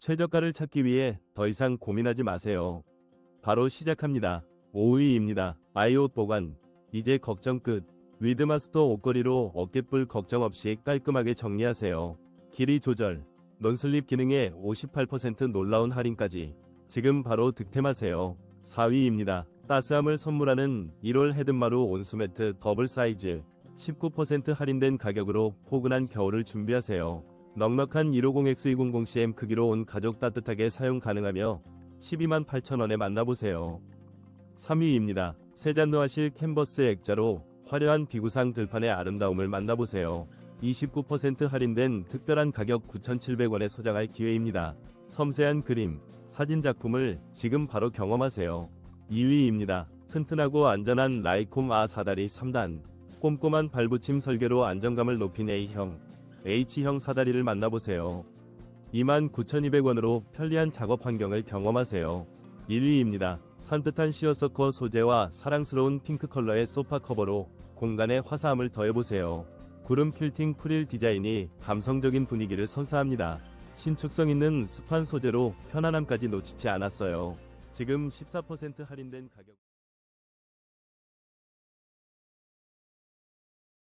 최저가를 찾기 위해 더 이상 고민하지 마세요. 바로 시작합니다. 5위입니다. 아이옷 보관. 이제 걱정 끝. 위드마스터 옷걸이로 어깨뿔 걱정 없이 깔끔하게 정리하세요. 길이 조절, 논슬립 기능에 58% 놀라운 할인까지. 지금 바로 득템하세요. 4위입니다. 따스함을 선물하는 1월 헤드마루 온수매트 더블 사이즈. 19% 할인된 가격으로 포근한 겨울을 준비하세요. 넉넉한 150X200cm 크기로 온 가족 따뜻하게 사용 가능하며 12만 8천원에 만나보세요. 3위입니다. 세잔노하실 캔버스 액자로 화려한 비구상 들판의 아름다움을 만나보세요. 29% 할인된 특별한 가격 9,700원에 소장할 기회입니다. 섬세한 그림, 사진 작품을 지금 바로 경험하세요. 2위입니다. 튼튼하고 안전한 라이콤 아 사다리 3단. 꼼꼼한 발붙임 설계로 안정감을 높인 A형, H형 사다리를 만나보세요. 29,200원으로 편리한 작업 환경을 경험하세요. 1위입니다. 산뜻한 시어서커 소재와 사랑스러운 핑크 컬러의 소파 커버로 공간에 화사함을 더해보세요. 구름 퀼팅 프릴 디자인이 감성적인 분위기를 선사합니다. 신축성 있는 습한 소재로 편안함까지 놓치지 않았어요. 지금 14% 할인된 가격